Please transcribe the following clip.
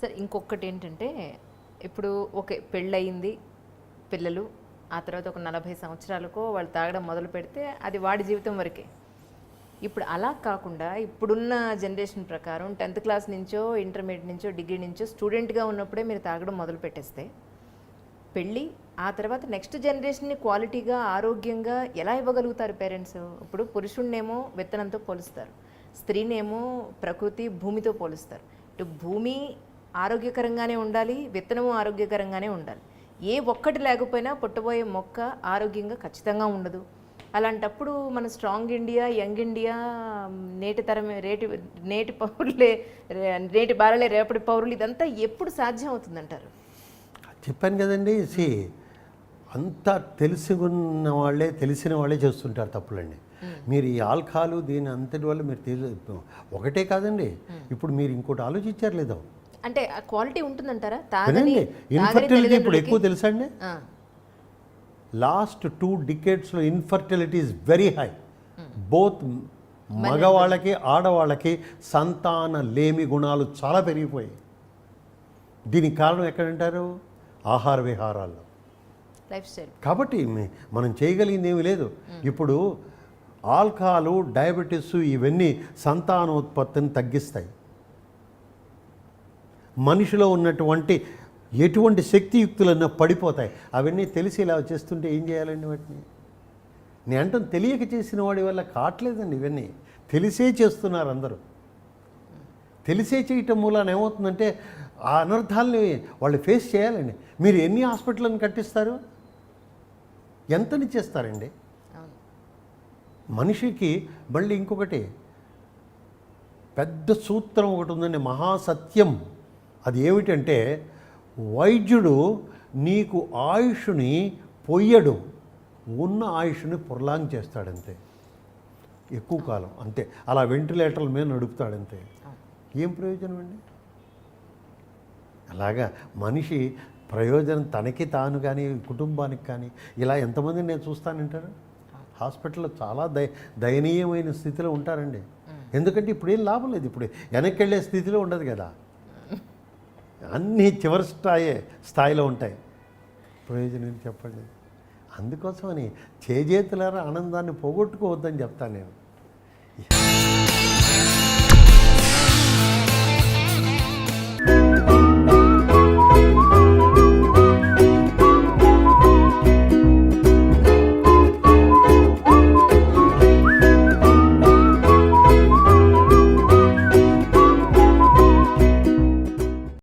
Sir ఇంకొకటి ఏంటంటే ఇప్పుడు ఓకే పెళ్ళయింది పిల్లలు ఆ తర్వాత ఒక నలభై సంవత్సరాలకు వాళ్ళు తాగడం మొదలు పెడితే అది వాడి జీవితం వరకే. ఇప్పుడు అలా కాకుండా ఇప్పుడున్న జనరేషన్ ప్రకారం టెన్త్ క్లాస్ నుంచో ఇంటర్మీడియట్ నుంచో డిగ్రీ నుంచో స్టూడెంట్గా ఉన్నప్పుడే మీరు తాగడం మొదలు పెట్టేస్తే పెళ్ళి ఆ తర్వాత నెక్స్ట్ జనరేషన్ని క్వాలిటీగా ఆరోగ్యంగా ఎలా ఇవ్వగలుగుతారు పేరెంట్స్ ఇప్పుడు పురుషుణ్ణేమో విత్తనంతో పోలుస్తారు స్త్రీనేమో ప్రకృతి భూమితో పోలుస్తారు. ఇటు భూమి ఆరోగ్యకరంగానే ఉండాలి విత్తనము ఆరోగ్యకరంగానే ఉండాలి. ఏ ఒక్కటి లేకపోయినా పుట్టబోయే మొక్క ఆరోగ్యంగా ఖచ్చితంగా ఉండదు. అలాంటప్పుడు మన స్ట్రాంగ్ ఇండియా యంగ్ ఇండియా నేటి తరం రేటి నేటి పౌరులే నేటి బాలలే రేపటి పౌరులు ఇదంతా ఎప్పుడు సాధ్యం అవుతుందంటారు? చెప్పాను కదండి సి అంతా తెలిసి ఉన్న వాళ్ళే తెలిసిన వాళ్ళే చేస్తుంటారు తప్పులండి. మీరు ఈ ఆల్కహాలు దీని అంతటి వల్ల మీరు ఒకటే కాదండి. ఇప్పుడు మీరు ఇంకోటి ఆలోచించారు లేదో? అంటే క్వాలిటీ ఉంటుందంటారా? ఇన్ఫర్టిలిటీ ఇప్పుడు ఎక్కువ తెలుసా అండి? Last two డికేట్స్లో infertility is very high. Both మగవాళ్ళకి ఆడవాళ్ళకి సంతాన లేమి గుణాలు చాలా పెరిగిపోయాయి. దీనికి కారణం ఎక్కడంటారు? ఆహార విహారాల్లో. లైఫ్ స్టైల్ కాబట్టి మనం చేయగలిగింది ఏమీ లేదు. ఇప్పుడు ఆల్కహాలు డయాబెటీస్ ఇవన్నీ సంతానోత్పత్తిని తగ్గిస్తాయి. మనిషిలో ఉన్నటువంటి ఎటువంటి శక్తియుక్తులన్నా పడిపోతాయి. అవన్నీ తెలిసి ఇలా చేస్తుంటే ఏం చేయాలండి వాటిని? నేను అంటాను తెలియక చేసిన వాడి వల్ల కావట్లేదండి ఇవన్నీ. తెలిసే చేస్తున్నారు అందరూ. తెలిసే చేయటం మూలాన ఏమవుతుందంటే ఆ అనర్థాలని వాళ్ళు ఫేస్ చేయాలండి. మీరు ఎన్ని హాస్పిటల్ని కట్టిస్తారు? ఎంతని చేస్తారండి? మనిషికి మళ్ళీ ఇంకొకటి పెద్ద సూత్రం ఒకటి ఉందండి మహాసత్యం. అది ఏమిటంటే వైద్యుడు నీకు ఆయుష్ని పొయ్యడు. ఉన్న ఆయుష్ని పొర్లాంగ్ చేస్తాడంతే. ఎక్కువ కాలం అంతే. అలా వెంటిలేటర్ల మీద నడుపుతాడంతే. ఏం ప్రయోజనం అండి? అలాగా మనిషి ప్రయోజనం తనకి తాను కానీ కుటుంబానికి కానీ ఇలా ఎంతమంది నేను చూస్తానంటారు హాస్పిటల్లో చాలా దయ దయనీయమైన స్థితిలో ఉంటారండి. ఎందుకంటే ఇప్పుడు ఏం లాభం లేదు. ఇప్పుడు వెనక్కి వెళ్ళే స్థితిలో ఉండదు కదా. అన్నీ చివరి స్థాయే స్థాయిలో ఉంటాయి. ప్రయోజనం ఏంటి చెప్పండి? అందుకోసమని చేజేతులారా ఆనందాన్ని పోగొట్టుకోవద్దని చెప్తాను నేను.